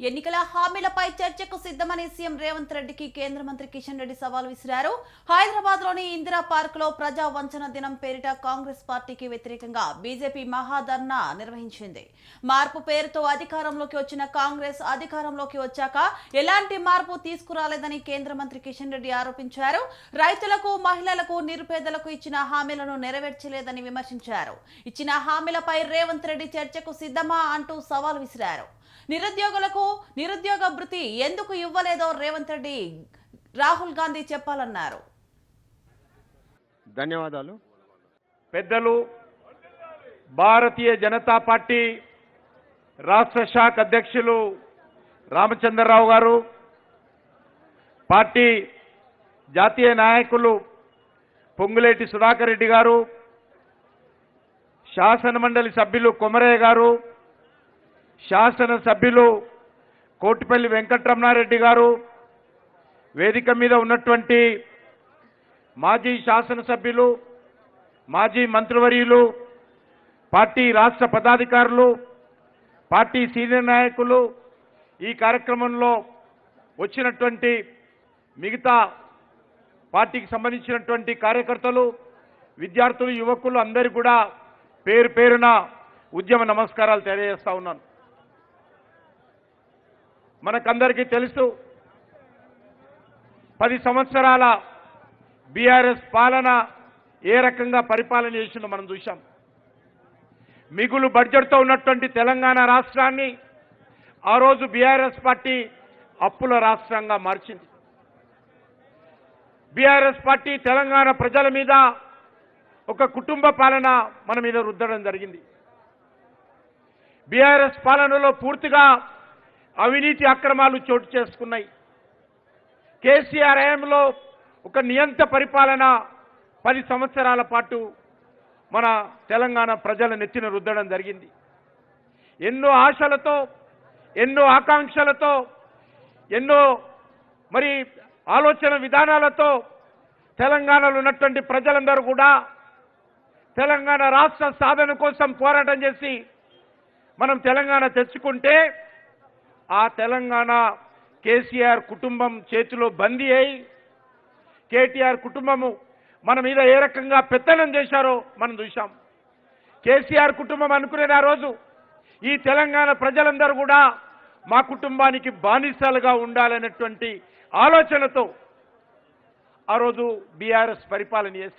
ఎన్నికల హామీలపై చర్చకు సిద్ధమని సీఎం రేవంత్ రెడ్డికి కేంద్ర మంత్రి కిషన్ రెడ్డి సవాల్ విసిరారు. హైదరాబాద్లోని ఇందిరా పార్క్లో ప్రజా వంచన దినం పేరిట కాంగ్రెస్ పార్టీకి వ్యతిరేకంగా బీజేపీ మహాధర్నా నిర్వహించింది. మార్పు పేరుతో అధికారంలోకి వచ్చిన కాంగ్రెస్ అధికారంలోకి వచ్చాక ఎలాంటి మార్పు తీసుకురాలేదని కేంద్ర మంత్రి కిషన్ రెడ్డి ఆరోపించారు. రైతులకు మహిళలకు నిరుపేదలకు ఇచ్చిన హామీలను నెరవేర్చలేదని విమర్శించారు. ఇచ్చిన హామీలపై రేవంత్ రెడ్డి చర్చకు సిద్ధమా అంటూ సవాల్ విసిరారు. నిరుద్యోగులకు నిరుద్యోగ భృతి ఎందుకు ఇవ్వలేదో రేవంత్ రెడ్డి రాహుల్ గాంధీ చెప్పాలన్నారు. ధన్యవాదాలు. పెద్దలు భారతీయ జనతా పార్టీ రాష్ట్ర శాఖ అధ్యక్షులు రామచంద్రరావు గారు పార్టీ జాతీయ నాయకులు పొంగులేటి సుధాకర్ రెడ్డి గారు శాసన మండలి సభ్యులు కొమరయ్య గారు శాసన సభ్యులు కోటిపల్లి వెంకటరమణారెడ్డి గారు వేదిక మీద ఉన్నటువంటి మాజీ శాసనసభ్యులు మాజీ మంత్రివర్యులు పార్టీ రాష్ట్ర పదాధికారులు పార్టీ సీనియర్ నాయకులు ఈ కార్యక్రమంలో వచ్చినటువంటి మిగతా పార్టీకి సంబంధించినటువంటి కార్యకర్తలు విద్యార్థులు యువకులు అందరూ కూడా పేరు పేరున ఉద్యమ నమస్కారాలు తెలియజేస్తా ఉన్నాను. మనకందరికీ తెలుసు పది సంవత్సరాల బీఆర్ఎస్ పాలన ఏ రకంగా పరిపాలన చేసిందో మనం చూశాం. మిగులు బడ్జెట్తో ఉన్నటువంటి తెలంగాణ రాష్ట్రాన్ని ఆ రోజు బీఆర్ఎస్ పార్టీ అప్పుల రాష్ట్రంగా మార్చింది. బీఆర్ఎస్ పార్టీ తెలంగాణ ప్రజల మీద ఒక కుటుంబ పాలన మన మీద రుద్దడం జరిగింది. బీఆర్ఎస్ పాలనలో పూర్తిగా అవినీతి అక్రమాలు చోటు చేసుకున్నాయి. కేసీఆర్ హయాంలో ఒక నియంత పరిపాలన పది సంవత్సరాల పాటు మన తెలంగాణ ప్రజల నెత్తిన రుద్దడం జరిగింది. ఎన్నో ఆశలతో ఎన్నో ఆకాంక్షలతో ఎన్నో మరి ఆలోచన విధానాలతో తెలంగాణలో ఉన్నటువంటి ప్రజలందరూ కూడా తెలంగాణ రాష్ట్ర సాధన కోసం పోరాటం చేసి మనం తెలంగాణ తెచ్చుకుంటే ఆ తెలంగాణ కేసీఆర్ కుటుంబం చేతిలో బందీ అయి కేటీఆర్ కుటుంబము మన మీద ఏ రకంగా పెత్తనం చేశారో మనం చూశాం. కేసీఆర్ కుటుంబం అనుకునేది ఆ రోజు. ఈ తెలంగాణ ప్రజలందరూ కూడా మా కుటుంబానికి బానిసలుగా ఉండాలనేటువంటి ఆలోచనతో ఆ రోజు బీఆర్ఎస్ పరిపాలన చేసి